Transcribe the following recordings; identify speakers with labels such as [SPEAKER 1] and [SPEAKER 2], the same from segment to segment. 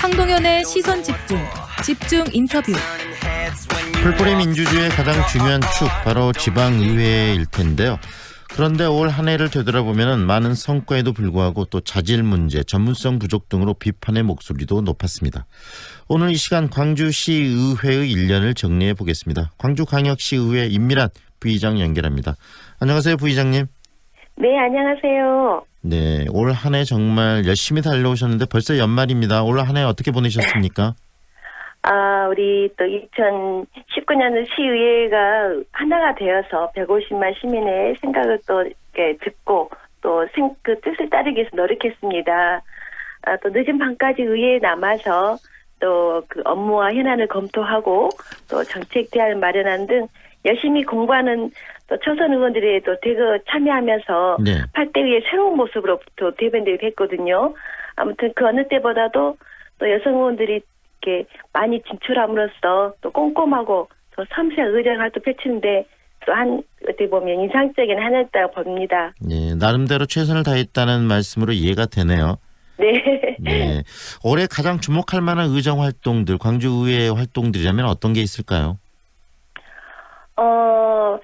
[SPEAKER 1] 황동현의 시선 집중, 집중 인터뷰.
[SPEAKER 2] 풀뿌리 민주주의의 가장 중요한 축 바로 지방의회일 텐데요. 그런데 올 한 해를 되돌아보면 많은 성과에도 불구하고 또 자질 문제, 전문성 부족 등으로 비판의 목소리도 높았습니다. 오늘 이 시간 광주시 의회의 일년을 정리해 보겠습니다. 광주광역시 의회 임미란 부의장 연결합니다. 안녕하세요, 부의장님.
[SPEAKER 3] 네, 안녕하세요.
[SPEAKER 2] 네, 올 한 해 정말 열심히 달려오셨는데 벌써 연말입니다. 올 한 해 어떻게 보내셨습니까?
[SPEAKER 3] 아, 우리 또 2019년은 시의회가 하나가 되어서 150만 시민의 생각을 또 이렇게 듣고 또 생, 그 뜻을 따르기 위해서 노력했습니다. 아, 또 늦은 밤까지 의회에 남아서 또 그 업무와 현안을 검토하고 또 정책 대안을 마련하는 등 열심히 공부하는 또 초선 의원들이 또 대거 참여하면서
[SPEAKER 2] 네.
[SPEAKER 3] 8대의의 새로운 모습으로 또 대변되게 됐거든요. 아무튼 그 어느 때보다도 또 여성 의원들이 이렇게 많이 진출함으로써 또 꼼꼼하고 또 섬세한 의정 활동 펼치는데 또 한 어떻게 보면 인상적인 한 해였다고 봅니다.
[SPEAKER 2] 네, 나름대로 최선을 다했다는 말씀으로 이해가 되네요.
[SPEAKER 3] 네.
[SPEAKER 2] 네. 올해 가장 주목할 만한 의정 활동들, 광주의회 활동들이라면 어떤 게 있을까요?
[SPEAKER 3] 어,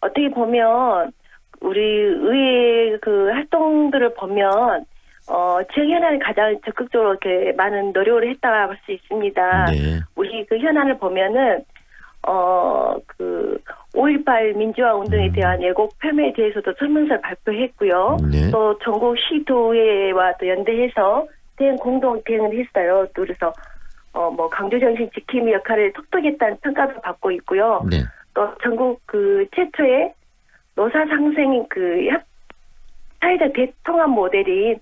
[SPEAKER 3] 어떻게 보면, 우리 의회 그 활동들을 보면, 어, 지역 현안을 가장 적극적으로 이렇게 많은 노력을 했다고 할수 있습니다.
[SPEAKER 2] 네.
[SPEAKER 3] 우리 그 현안을 보면은, 어, 그, 5.18 민주화 운동에
[SPEAKER 2] 음.
[SPEAKER 3] 대한 예고 폄훼에 대해서도 설문서를 발표했고요.
[SPEAKER 2] 네.
[SPEAKER 3] 또 전국 시도회와 또 연대해서 대응 공동 대응을 했어요. 또 그래서 어 뭐 강조 정신 지킴이 역할을 톡톡했다는 평가도 받고 있고요.
[SPEAKER 2] 네.
[SPEAKER 3] 또 전국 그 최초의 노사 상생 그 협- 사회적 대통합 모델인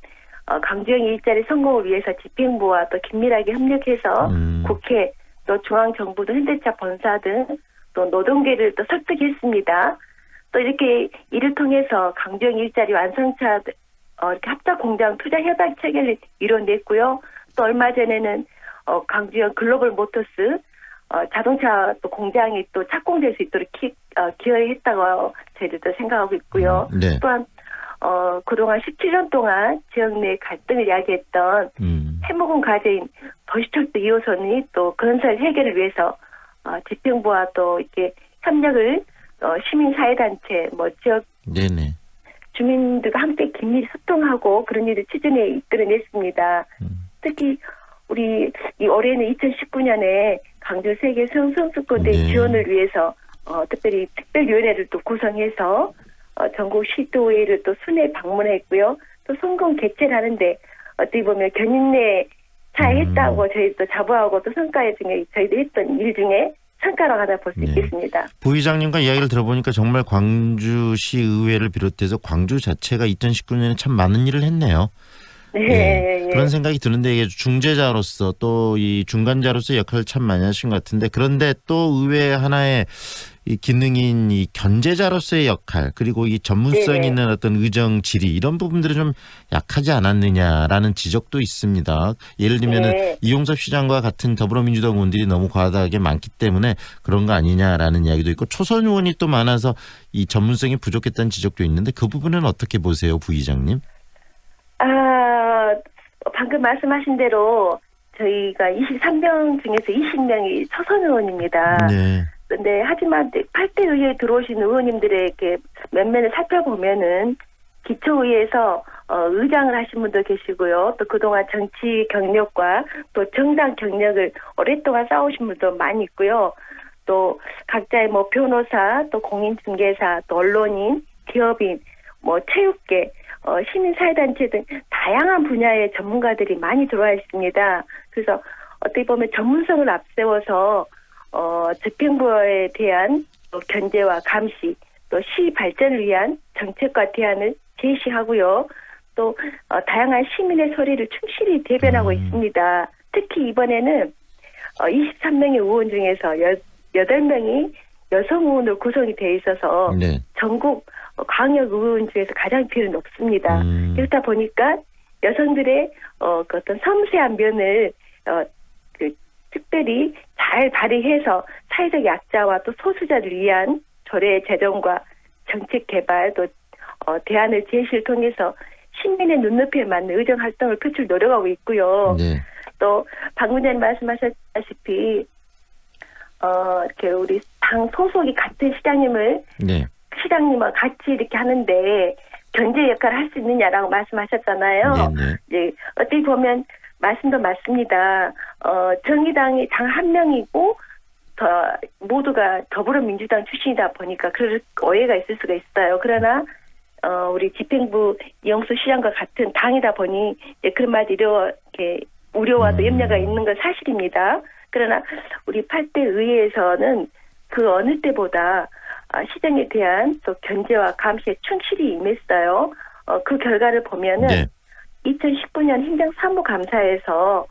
[SPEAKER 3] 어, 강주영 일자리 성공을 위해서 집행부와 또 긴밀하게 협력해서
[SPEAKER 2] 음.
[SPEAKER 3] 국회 또 중앙정부 도 현대차 본사 등 또 노동계를 또 설득했습니다. 또 이렇게 이를 통해서 강주영 일자리 완성차 어, 이렇게 합작 공장 투자 협약 체계를 이뤄냈고요. 또 얼마 전에는 어, 강주영 글로벌 모터스 어, 자동차 또 공장이 또 착공될 수 있도록 기, 어, 기여했다고 저희들도 생각하고 있고요.
[SPEAKER 2] 네.
[SPEAKER 3] 또한 어, 그동안 17년 동안 지역 내 갈등을 야기했던
[SPEAKER 2] 음.
[SPEAKER 3] 해묵은 과제인 도시철도 2호선이 또 건설 해결을 위해서 어, 집행부와 또 이렇게 협력을 어, 시민사회단체 뭐 지역
[SPEAKER 2] 네네.
[SPEAKER 3] 주민들과 함께 긴밀히 소통하고 그런 일을 추진해 이끌어냈습니다.
[SPEAKER 2] 음.
[SPEAKER 3] 특히 우리 이 올해는 2019년에 강주 세계 성성수권대
[SPEAKER 2] 네.
[SPEAKER 3] 지원을 위해서 어, 특별히 특별위원회를 또 구성해서 어, 전국 시도회를 또 순회 방문했고요. 또 성공 개최를 하는데 어떻게 보면 견인내 차에
[SPEAKER 2] 음.
[SPEAKER 3] 했다고 저희 또 자부하고 또 성과 중에 저희도 했던 일 중에 성과라고 하나 볼수
[SPEAKER 2] 네.
[SPEAKER 3] 있겠습니다.
[SPEAKER 2] 부의장님과 이야기를 들어보니까 정말 광주시 의회를 비롯해서 광주 자체가 2019년에 참 많은 일을 했네요.
[SPEAKER 3] 네.
[SPEAKER 2] 예,
[SPEAKER 3] 예.
[SPEAKER 2] 그런 생각이 드는데 이게 중재자로서 또 이 중간자로서 역할을 참 많이 하신 것 같은데 그런데 또 의회 하나의 이 기능인 이 견제자로서의 역할 그리고 이 전문성
[SPEAKER 3] 네네.
[SPEAKER 2] 있는 어떤 의정 질의 이런 부분들이 좀 약하지 않았느냐라는 지적도 있습니다. 예를 들면은
[SPEAKER 3] 네.
[SPEAKER 2] 이용섭 시장과 같은 더불어민주당 의원들이 너무 과다하게 많기 때문에 그런 거 아니냐라는 이야기도 있고 초선 의원이 또 많아서 이 전문성이 부족했다는 지적도 있는데 그 부분은 어떻게 보세요, 부의장님?
[SPEAKER 3] 아, 방금 말씀하신 대로 저희가 23명 중에서 20명이 초선 의원입니다.
[SPEAKER 2] 네.
[SPEAKER 3] 근데 하지만 8대 의회에 들어오신 의원님들의 이렇게 면면을 살펴보면은 기초의회에서 어, 의장을 하신 분도 계시고요. 또 그동안 정치 경력과 또 정당 경력을 오랫동안 쌓으신 분도 많이 있고요. 또 각자의 뭐 변호사, 또 공인중개사, 또 언론인, 기업인, 뭐 체육계, 어, 시민사회단체 등 다양한 분야의 전문가들이 많이 들어와 있습니다. 그래서 어떻게 보면 전문성을 앞세워서 어, 집행부에 대한 또 견제와 감시, 또 시 발전을 위한 정책과 대안을 제시하고요. 또 어, 다양한 시민의 소리를 충실히 대변하고
[SPEAKER 2] 음.
[SPEAKER 3] 있습니다. 특히 이번에는 어, 23명의 의원 중에서 8명이 여성 의원으로 구성이 돼 있어서
[SPEAKER 2] 네.
[SPEAKER 3] 전국 어, 광역 의원 중에서 가장 비율이 높습니다.
[SPEAKER 2] 음.
[SPEAKER 3] 그렇다 보니까 여성들의 어, 그 어떤 섬세한 면을 어, 그 특별히 잘 발휘해서 사회적 약자와 또 소수자를 위한 조례 제정과 정책 개발 또 어, 대안을 제시를 통해서 시민의 눈높이에 맞는 의정 활동을 표출 노력하고 있고요.
[SPEAKER 2] 네.
[SPEAKER 3] 또 전에 말씀하셨다시피 어 이렇게 우리 당 소속이 같은 시장님을
[SPEAKER 2] 네.
[SPEAKER 3] 시장님과 같이 이렇게 하는데 견제 역할을 할 수 있느냐라고 말씀하셨잖아요.
[SPEAKER 2] 네, 네.
[SPEAKER 3] 이제 어떻게 보면 말씀도 맞습니다. 어 정의당이 당 한 명이고 더 모두가 더불어민주당 출신이다 보니까 그럴 오해가 있을 수가 있어요. 그러나 어 우리 집행부 이영수 시장과 같은 당이다 보니 이제 그런 말 이렇게 우려와 또
[SPEAKER 2] 음.
[SPEAKER 3] 염려가 있는 건 사실입니다. 그러나 우리 8대 의회에서는 그 어느 때보다 아, 시정에 대한 또 견제와 감시에 충실히 임했어요. 어, 그 결과를 보면은
[SPEAKER 2] 네.
[SPEAKER 3] 2019년 행정 사무감사에서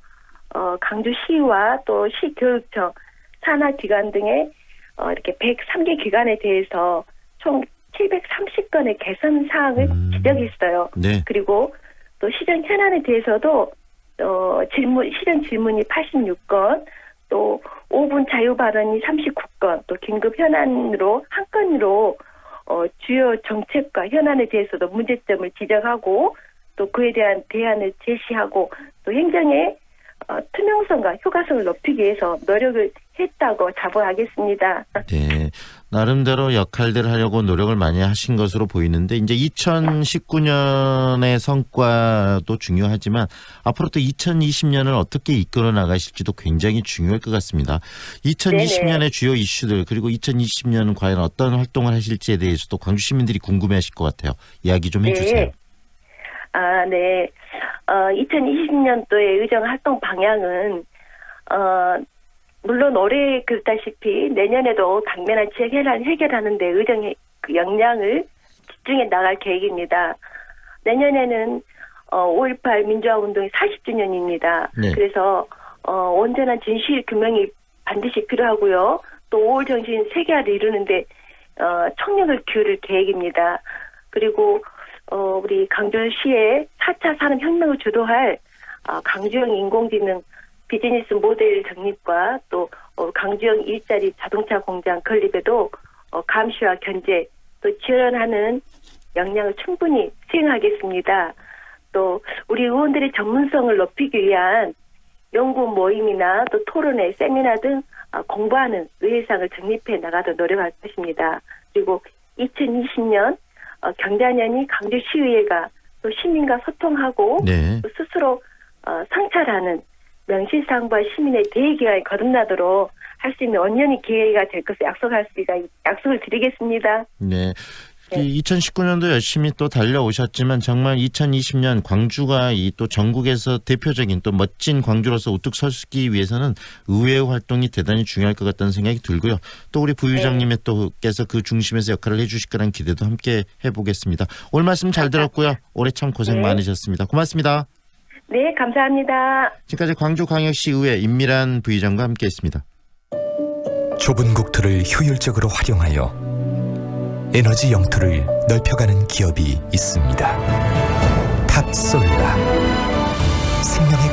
[SPEAKER 3] 어, 강주시와 또 시교육청, 산하기관 등의 어, 이렇게 103개 기관에 대해서 총 730건의 개선 사항을
[SPEAKER 2] 음.
[SPEAKER 3] 지적했어요.
[SPEAKER 2] 네.
[SPEAKER 3] 그리고 또 시정 현안에 대해서도 어, 질문 시정 질문이 86건, 또 5분 자유 발언이 39건, 또 긴급 현안으로 한 건으로 어, 주요 정책과 현안에 대해서도 문제점을 지적하고 또 그에 대한 대안을 제시하고 또 행정의 어, 투명성과 효과성을 높이기 위해서 노력을 했다고 자부하겠습니다.
[SPEAKER 2] 네. 나름대로 역할들을 하려고 노력을 많이 하신 것으로 보이는데 이제 2019년의 성과도 중요하지만 앞으로 또 2020년을 어떻게 이끌어 나가실지도 굉장히 중요할 것 같습니다. 2020년의 주요 이슈들 그리고 2020년은 과연 어떤 활동을 하실지에 대해서도 광주 시민들이 궁금해하실 것 같아요. 이야기 좀 해주세요.
[SPEAKER 3] 네. 아, 네. 어, 2020년도의 의정 활동 방향은, 어, 물론 올해 그렇다시피 내년에도 당면한 지역 해결, 해결하는 데 의정의 그 역량을 집중해 나갈 계획입니다. 내년에는 어, 5.18 민주화 운동이 40주년입니다.
[SPEAKER 2] 네.
[SPEAKER 3] 그래서 어, 온전한 진실 규명이 반드시 필요하고요. 또 5월 정신 세계화를 이루는데 어, 청력을 기울일 계획입니다. 그리고 어, 우리 강주시의 4차 산업혁명을 주도할 어, 강주형 인공지능 비즈니스 모델 정립과 또 어, 강주형 일자리 자동차 공장 건립에도 어, 감시와 견제 또 지원하는 역량을 충분히 수행하겠습니다. 또 우리 의원들의 전문성을 높이기 위한 연구 모임이나 또 토론회, 세미나 등 어, 공부하는 의회상을 정립해 나가도 노력할 것입니다. 그리고 2020년 어, 경자년이 강주시의회가 또 시민과 소통하고
[SPEAKER 2] 네.
[SPEAKER 3] 또 스스로 어, 성찰하는 명실상부한 시민의 대기가 거듭나도록 할 수 있는 원년이 기회가 될 것을 약속할 수가 약속을 드리겠습니다.
[SPEAKER 2] 네.
[SPEAKER 3] 네.
[SPEAKER 2] 이 2019년도 열심히 또 달려오셨지만 정말 2020년 광주가 이 또 전국에서 대표적인 또 멋진 광주로서 우뚝 서기 위해서는 의회 활동이 대단히 중요할 것 같다는 생각이 들고요. 또 우리 부의장님의 또께서 그 중심에서 역할을 해주실 거라는 기대도 함께 해보겠습니다. 오늘 말씀 잘 들었고요. 올해 참 고생
[SPEAKER 3] 네.
[SPEAKER 2] 많으셨습니다. 고맙습니다.
[SPEAKER 3] 네, 감사합니다.
[SPEAKER 2] 지금까지 광주광역시 의회 임미란 부의장과 함께했습니다.
[SPEAKER 4] 좁은 국토를 효율적으로 활용하여 에너지 영토를 넓혀가는 기업이 있습니다. 탑솔라 생명의